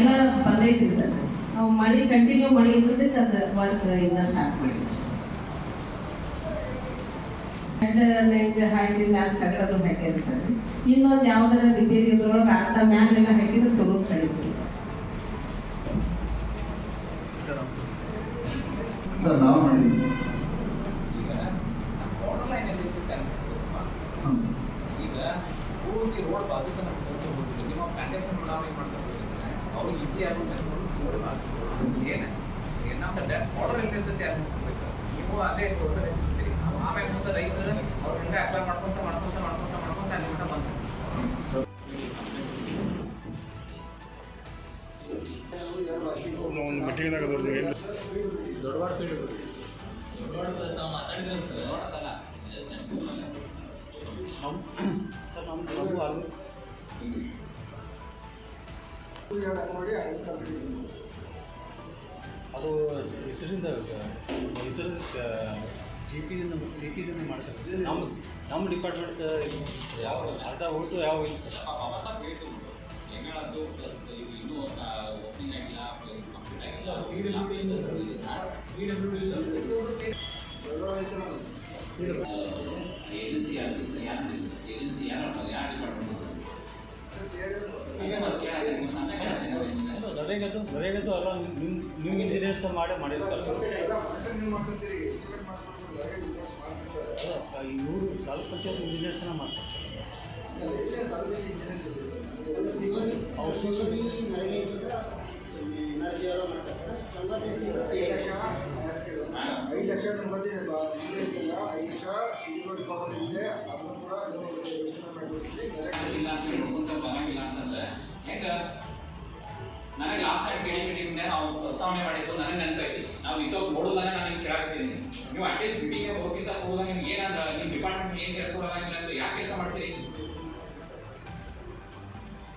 ಎಲ್ಲ ಬಂದೈತಿ ಸರ್. ನಾವು ಮಳೆ ಕಂಟಿನ್ಯೂ ಮಳೆ ಇರ್ತದೆ ಅದು ವರ್ಕ್ ಇಂದ ಸ್ಟಾರ್ಟ್ ಮಾಡಿದ್ವಿ ಹೆಡ್ ಹಾಕಿ ಮ್ಯಾಲೆ ಕಟ್ಟೋದು ಹಾಕ್ಯಾರ ಸರ್. ಇನ್ನೊಂದು ಯಾವ್ದಾರ ರಿಪೇರಿ ಇದ್ರೊಳಗೆ ಅರ್ಧ ಮ್ಯಾಲೆಲ್ಲ ಹಾಕಿದ್ರೆ ಸ್ವಲ್ಪ ಕಡಿತೀವಿ ಸರ್. ನಾವು ಮಾಡಿದ್ವಿ. ಈಗ ಬಾರ್ಡರ್ ಲೈನ್ ಅಲ್ಲಿ ಹಾಂ ಈಗ ಪೂರ್ತಿ ರೋಡ್ ಬಾಜುಕ ನಿಮ್ಮ ಕಂಡೀಷನ್ ನಾವು ಮಾಡ್ತಾರೆ? ಮಾಡ್ತಾ ಅವ್ರು ಈಸಿ ಆಗುತ್ತೆ ಏನು ನಮ್ಮ ಆರ್ಡರ್ ಇರ್ತೈತೆ ಮುಗಿಸ್ಬೇಕು ನೀವು ಅದೇ ಆಮೇಲೆ ಮುಂದೆ ರೈತರು ಅವ್ರ ಹಿಂಗೆ ಅಪ್ಲೈ ಮಾಡ್ಕೊಂತ ಮಾಡ್ಕೊಂತ ಮಾಡ್ಕೊಂತ ಮಾಡ್ಕೊಂತ ಅಲ್ಲಿ ಮಟ್ಟ ಮಾತಾಡಿದ್ರೆ ಸರ್ ದೊಡ್ಡದಲ್ಲ ಅದು ಇದರಿಂದ ಇದ್ರ ಜಿ ಪಿದಿಂದ ಜಿ ಪಿದಿಂದ ಮಾಡ್ತಾರೆ ನಮ್ಮ ನಮ್ಮ ಡಿಪಾರ್ಟ್ಮೆಂಟ್ ಯಾವ ಅರ್ಧ ಒಟ್ಟು ಯಾವ ಇಲ್ಲ ಸರ್. ಹೆಂಗಳದ್ದು ಪ್ಲಸ್ ಇನ್ನೂ ಓಪನಿಂಗ್ ಆಗಿಲ್ಲ ಕಂಪ್ಲೀಟ್ ಆಗಿಲ್ಲ. ಪಿ ಡಬ್ಲ್ಯೂ ಡಿ ನರೇಗದು ನರೇಗದು ಎಲ್ಲ ನಿಮ್ಮ ನಿಮ್ಮ ಇಂಜಿನಿಯರ್ಸ್ ಮಾಡೇ ಮಾಡಿರ್ತಾರೆ ಇವರು ತಾಲೂಕ್ ಪಂಚಾಯತ್ ಇಂಜಿನಿಯರ್ಸ್ನ ಮಾಡ್ತಾರೆ. ಐದು ಲಕ್ಷ ಬಂದಿದೆ ಐದು ಲಕ್ಷ ಸಿಡಿಗಳು ಡಿಪಾರ್ಟ್ಮೆಂಟ್ ಇದೆ ಅದನ್ನು ಕೂಡ ಯೋಚನೆ ಹೆಂಗ ನನಗೆ ಲಾಸ್ಟ್ ಟೈಮ್ ಕೇಳಿ ಮೀಟಿಂಗ್ ನಾವು ಪ್ರಸ್ತಾವನೆ ಮಾಡಿದ್ದು ನನಗೆ ನೆನಪೈತಿ ನಾವು ಇದ್ದವ್ ನೋಡೋದನ್ನ ನಾನು ನಿಮ್ಗೆ ನೀವು ಅಟ್ಲೀಸ್ಟ್ ಮೀಟಿಂಗ್ ಹೋಗಿಂತ ಹೋದಾಗ ನಿಮ್ಗೆ ಏನಂದ್ರ ನಿಮ್ಮ ಡಿಪಾರ್ಟ್ಮೆಂಟ್ ಏನು ಕೆಲಸ ಆಗಂಗಿಲ್ಲ ಅಂದ್ರೆ ಯಾಕೆ ಕೆಲಸ ಮಾಡ್ತೀರಿ?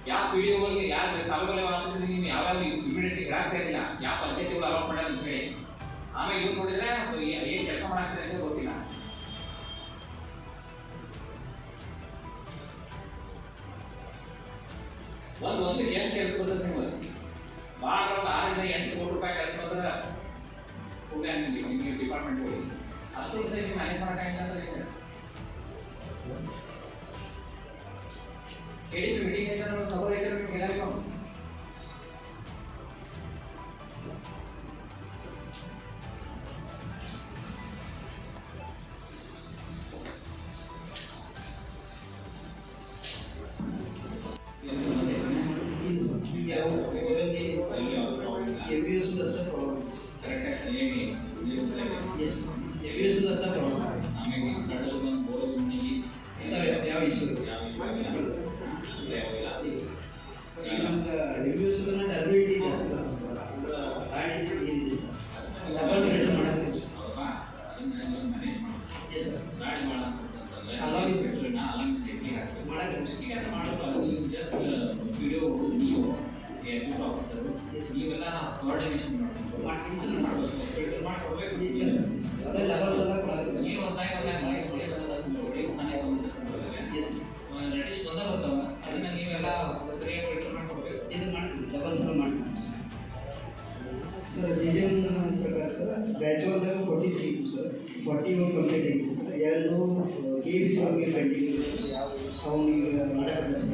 ಯಾವ ಪಿ ಡಿ ಓಗೆ ಯಾರು ತಾಲೂಕಲ್ಲಿ ಆಫೀಸಲ್ಲಿ ನೀವು ಯಾವ್ಯಾವ ಇಮಿಡಿಯೇಟ್ಲಿ ಗ್ರಾಕ್ತಾ ಇರಲಿಲ್ಲ. ಯಾವ ಪಂಚಾಯತಿಗಳು ಅಲಾಟ್ ಮಾಡಿ ಅಂತ ಹೇಳಿ. ಆಮೇಲೆ ಇವ್ರು ನೋಡಿದ್ರೆ ಒಂದು ವರ್ಷಕ್ಕೆ ಎಷ್ಟು ಕೆಲಸ ಬರ್ತದೆ ನೀವು ಭಾಳ ಒಂದು ಆರರಿಂದ ಎಂಟು ಕೋಟಿ ರೂಪಾಯಿ ಕೆಲಸ ಬಂದ್ರೆ ಪುಣ್ಯ ನಿಮಗೆ ನಿಮಗೆ ಡಿಪಾರ್ಟ್ಮೆಂಟ್ ಹೋಗಿ. ಅಷ್ಟು ವರ್ಷ ನೀವು ಮ್ಯಾನೇಜ್ ಮಾಡೋಕ್ಕಾಗಿಲ್ಲ ಕೆ ಡಿ ಮೀಟಿಂಗ್ ಐತೆ ಎಸ್ ಎ ಬಿ ಎಸ್ ಅಷ್ಟೇ ಪ್ರಾಬ್ಲಮ್ ಆಮೇಲೆ ಕಡಲು ಬಂದು ಬೋರೋ ಮನೆಗೆ ಯಾವ ಇಶ್ಯೂ ಯಾವ ವಿಷಯ ಆಗಿಲ್ಲ ಯಾವಿಲ್ಲ ಈಗ ನಮ್ಗೆ ರಿವ್ಯೂಸ್ ಡಬ್ಲ್ಯೂ ಹೊಸನೇ ಇಲ್ಲಿಗೆಲ್ಲ ಕೋಆರ್ಡಿನೇಷನ್ ರೆಡಿಶ್ ಬಂದ ಬರ್ತಾವ. ಅದನ್ನ ನೀವೆಲ್ಲ ಸರಿಯಾಗಿ ಇದು ಮಾಡ್ತೀವಿ. ಡಬಲ್ ಸಲ ಮಾಡ್ತೀವಿ ಸರ್ ಜಿ ಜಿ ಎಂ ಪ್ರಕಾರ ಸರ್ ಬ್ಯಾಚ್ ಒನ್ದಾಗ ಫೋರ್ಟಿ ತ್ರೀ ಇತ್ತು ಸರ್ ಫಾರ್ಟಿ ಒನ್ ಕಂಪ್ಲೀಟ್ ಆಗಿತ್ತು ಸರ್ ಎರಡು ಕೆ ವಿ ಸಿ ಪೆಂಡಿಂಗ್ ಅವ್ನು ಈಗ ಮಾಡಕ್ಕೆ ಸರ್